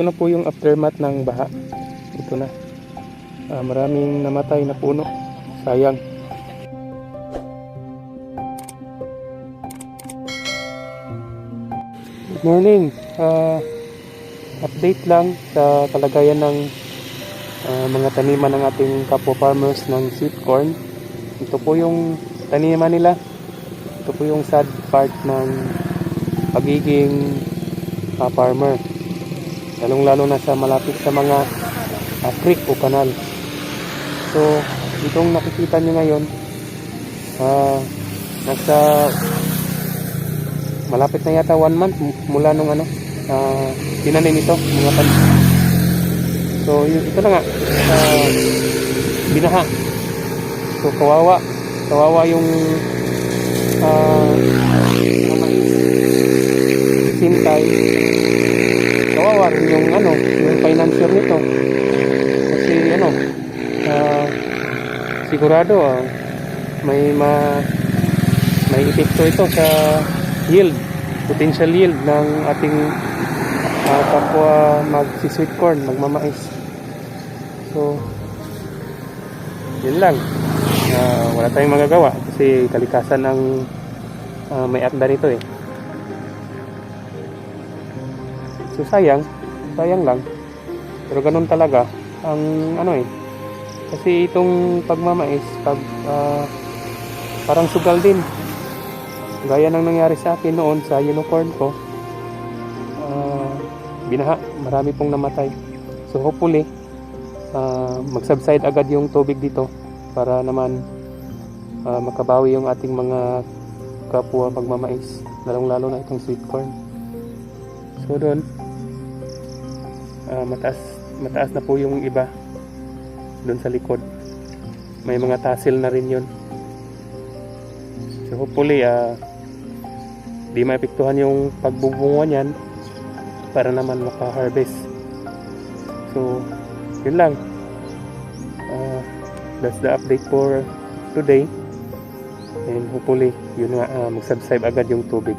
Ito na po yung aftermath ng baha. Ito na. Ah, maraming namatay na puno. Sayang. Good morning. Ah, update lang sa kalagayan ng ah, mga taniman ng ating kapwa farmers ng sweet corn. Ito po yung taniman nila. Ito po yung sad part ng pagiging ah, farmer. Lalong lalo na sa malapit sa mga ah, creek o kanal. So, itong nakikita nyo ngayon, ah, nasa malapit na yata one month m- mula nung ano, ah, tinanim ito, mga pan. So, ito na nga, ah, binaha. So, kawawa. Kawawa yung mais. Sintay. Rin yung ano, yung financier nito. Kasi ano, ah, sigurado ah, may ma may epekto ito sa yield, potential yield ng ating ah, kapwa magsi-sweet corn, magmamais. So, yun lang. Ah, wala tayong magagawa kasi kalikasan ng ah, may akda nito eh. So sayang, sayang lang. Pero ganun talaga ang ano eh. Kasi itong pagmamais, pag ah, parang sugal din. Gaya ng nangyari sa akin noon sa unicorn ko. ah, binaha, marami pong namatay. So hopefully, ah, mag-subside agad yung tubig dito para naman ah, makabawi yung ating mga kapwa pagmamais. Lalong lalo na itong sweet corn. So doon, ah, mataas, mataas na po yung iba doon sa likod. May mga tassel na rin yun. So hopefully, ah, di maepektuhan yung pagbubunga niyan para naman maka-harvest. So, yun lang. Ah, that's the update for today. And hopefully, yun nga, ah, mag-subscribe agad yung tubig.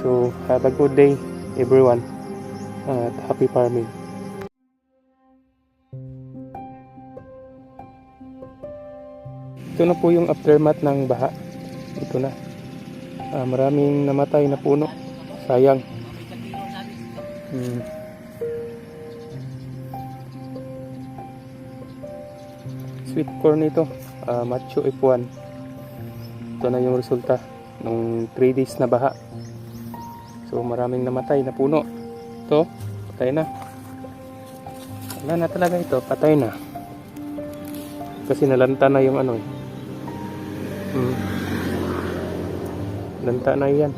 So, have a good day, everyone. At happy farming. Ito na po yung aftermath ng baha. Ito na. Ah, maraming namatay na puno. Sayang. Hmm. Sweet corn ito. Ah, macho F1. Ito na yung resulta ng 3 days na baha. So maraming namatay na puno. Ito, patay na. Wala na talaga ito, patay na. Kasi nalanta na yung ano eh. Hmm. Lanta na yan.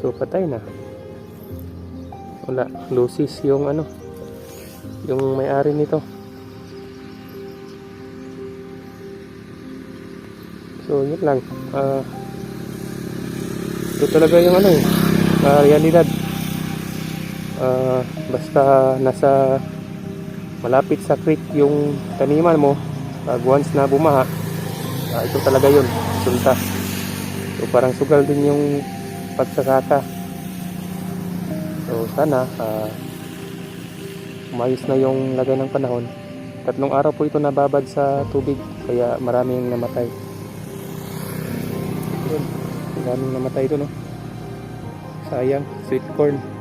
So patay na. Wala, lusis yung ano. Yung may-ari nito. So yun lang. Ah ito talaga yung ano eh. Uh, realidad. Ah, basta nasa malapit sa creek yung taniman mo, pag once na bumaha, ah, ito talaga yun, sunta. So parang sugal din yung pagsasaka. So sana ah, umayos na yung lagay ng panahon. Tatlong araw po ito nababad sa tubig kaya maraming namatay. Yun, maraming namatay ito no. Sayang, sweet corn.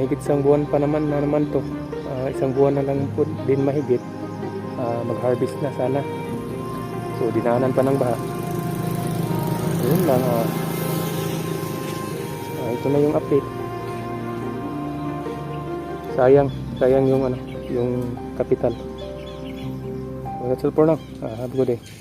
Mahigit isang buwan pa naman na naman to. Ah, isang buwan na lang po din mahigit. Ah, mag-harvest na sana. So dinahanan pa ng baha. Yun lang. ah. Ah, ito na yung update. Sayang, sayang yung ano, yung kapital. So that's all for now. Ah, have a good day.